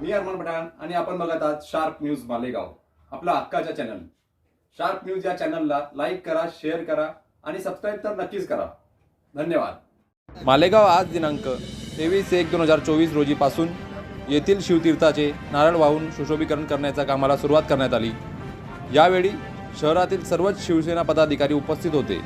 पठाण आणि आपण बघत आहात शार्प न्यूज मालेगाव आपला हक्काच्या चॅनल शार्प न्यूज या चॅनलला लाईक करा शेअर करा आणि सबस्क्राईब तर नक्कीच करा. धन्यवाद. मालेगाव आज दिनांक तेवीस एक दोन हजार चोवीस रोजीपासून येथील शिवतीर्थाचे नारळ वाहून सुशोभीकरण करण्याच्या कामाला सुरुवात करण्यात आली. यावेळी शहरातील सर्वच शिवसेना पदाधिकारी उपस्थित होते.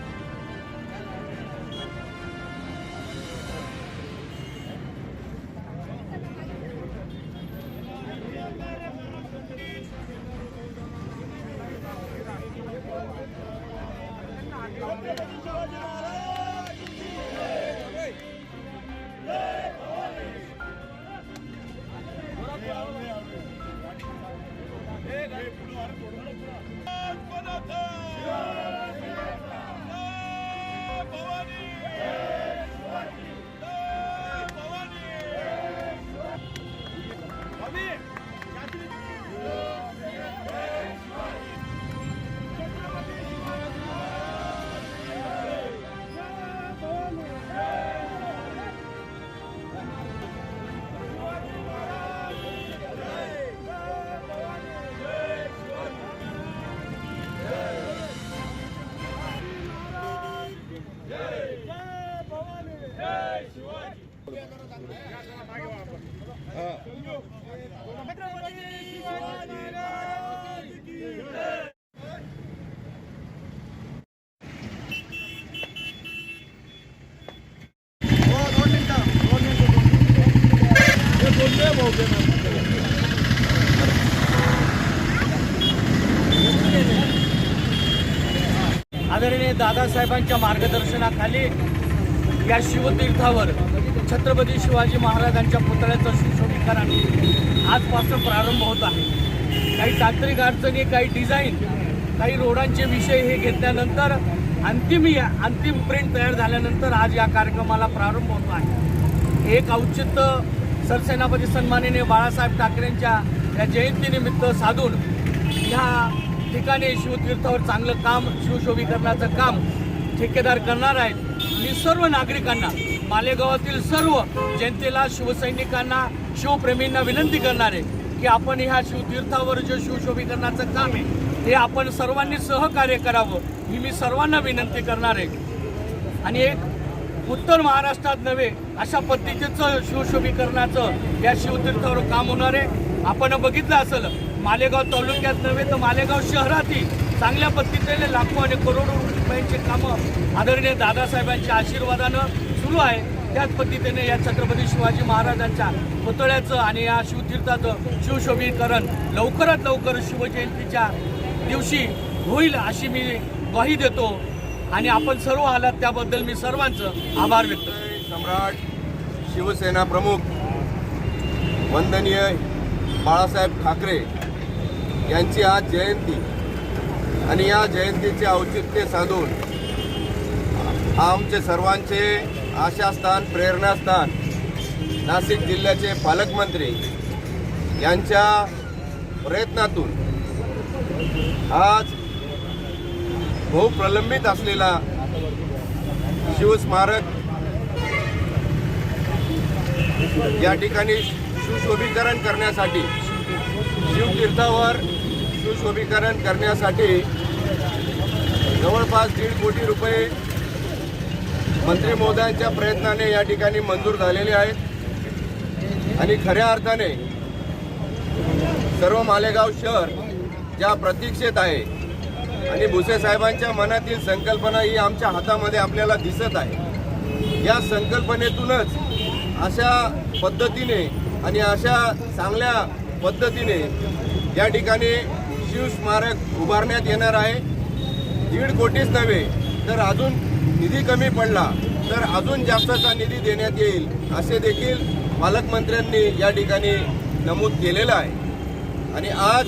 आदरणीय दादासाहेबांच्या मार्गदर्शनाखाली या शिवतीर्थावर छत्रपती शिवाजी महाराजांच्या पुतळ्याचं सुशोभीकरण आजपासून प्रारंभ होत आहे. काही तांत्रिक अडचणी काही डिझाईन काही रोडांचे विषय हे घेतल्यानंतर अंतिम या अंतिम प्रिंट तयार झाल्यानंतर आज या कार्यक्रमाला प्रारंभ होतो आहे. एक औचित्य सरसेनापती सन्माननीय बाळासाहेब ठाकरेंच्या या जयंतीनिमित्त साधून ह्या ठिकाणी शिवतीर्थावर चांगलं काम शिवशोभीकरणाचं काम ठेकेदार करणार आहेत. मी सर्व नागरिकांना मालेगावातील सर्व जनतेला शिवसैनिकांना शिवप्रेमींना विनंती करणार आहे की आपण ह्या शिवतीर्थावर जे शिवशोभीकरणाचं काम आहे हे आपण सर्वांनी सहकार्य करावं ही मी सर्वांना विनंती करणार आहे. आणि एक उत्तर महाराष्ट्रात नव्हे अशा पद्धतीचं शिवशोभीकरणाचं या शिवतीर्थावर काम होणार आहे. आपण बघितलं असेल मालेगाव तालुक्यात नव्हे तर मालेगाव शहरातही चांगल्या पद्धतीने लाखो आणि करोडो रुपयांची कामं आदरणीय दादासाहेबांच्या आशीर्वादानं सुरू आहे. त्याच पद्धतीने या छत्रपती शिवाजी महाराजांच्या पुतळ्याचं आणि या शिवतीर्थाचं शिवशोभीकरण लवकरात लवकर शिवजयंतीच्या दिवशी होईल अशी मी ग्वाही देतो. आणि आपण सर्व आलात त्याबद्दल मी सर्वांचं आभार व्यक्त सम्राट शिवसेना प्रमुख वंदनीय बाळासाहेब ठाकरे यांची आज जयंती. आणि या जयंतीचे औचित्य साधून आमचे सर्वांचे आशास्थान प्रेरणास्थान नाशिक जिल्ह्याचे पालकमंत्री यांच्या प्रयत्नातून आज बहुप्रलंबित असलेला शिवस्मारक या ठिकाणी सुशोभीकरण करण्यासाठी शिवतीर्थावर सुशोभीकरण करण्यासाठी जवळपास दीड कोटी रुपये मंत्री महोदयांच्या प्रयत्नाने या ठिकाणी मंजूर झालेले आहेत. आणि खऱ्या अर्थाने सर्व मालेगाव शहर ज्या प्रतीक्षेत आहे आणि भुसे साहेबांच्या मनातील संकल्पना ही आमच्या हातामध्ये आपल्याला दिसत आहे. या संकल्पनेतूनच अशा पद्धतीने आणि अशा चांगल्या पद्धतीने या ठिकाणी शिवस्मारक उभारण्यात येणार आहे. दीड कोटीच नव्हे तर अजून निधी कमी पडला तर अजून जास्तचा निधी देण्यात येईल असे देखील पालकमंत्र्यांनी या ठिकाणी नमूद केलेलं आहे. आणि आज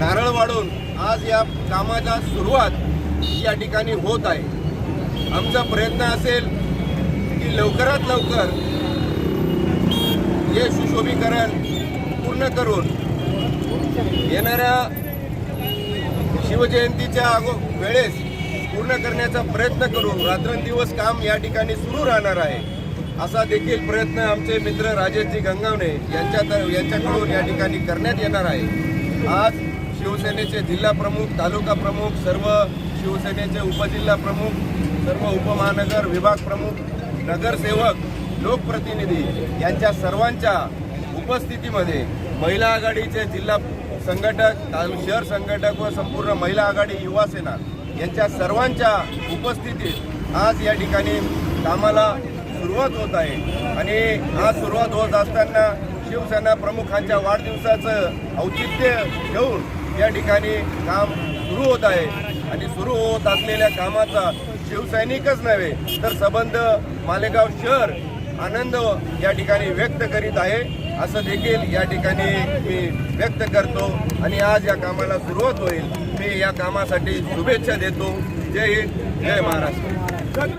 नारळ वाढून आज या कामाचा सुरुवात या ठिकाणी होत आहे. आमचा प्रयत्न असेल की लवकरात लवकर हे सुशोभीकरण पूर्ण करून येणाऱ्या शिवजयंतीच्या अगो वेळेस पूर्ण करण्याचा प्रयत्न करू रात्रंदिवस काम या ठिकाणी सुरू राहणार आहे असा देखील प्रयत्न आमचे मित्र राजेशजी गंगावणे यांच्या तर यांच्याकडून या ठिकाणी करण्यात येणार आहे. आज शिवसेनेचे जिल्हा प्रमुख तालुका प्रमुख सर्व शिवसेनेचे उपजिल्हा प्रमुख सर्व उपमहानगर विभाग प्रमुख नगरसेवक लोकप्रतिनिधी यांच्या सर्वांच्या उपस्थितीमध्ये महिला आघाडीचे जिल्हा संघटक तालु शहर संघटक व संपूर्ण महिला आघाडी युवा सेना यांच्या सर्वांच्या उपस्थितीत आज या ठिकाणी कामाला सुरुवात होत आहे. आणि आज सुरुवात होत असताना शिवसेना प्रमुखांच्या वाढदिवसाचं औचित्य घेऊन या ठिकाणी काम सुरू होत आहे. आणि सुरू होत असलेल्या कामाचा शिवसैनिकच नव्हे तर संबंध मालेगाव शहर आनंद या ठिकाणी व्यक्त करीत आहे. असं देखील या ठिकाणी मी व्यक्त करतो. आणि आज या कामाला सुरुवात होईल. मी या कामासाठी शुभेच्छा देतो. जय हिंद जय महाराष्ट्र.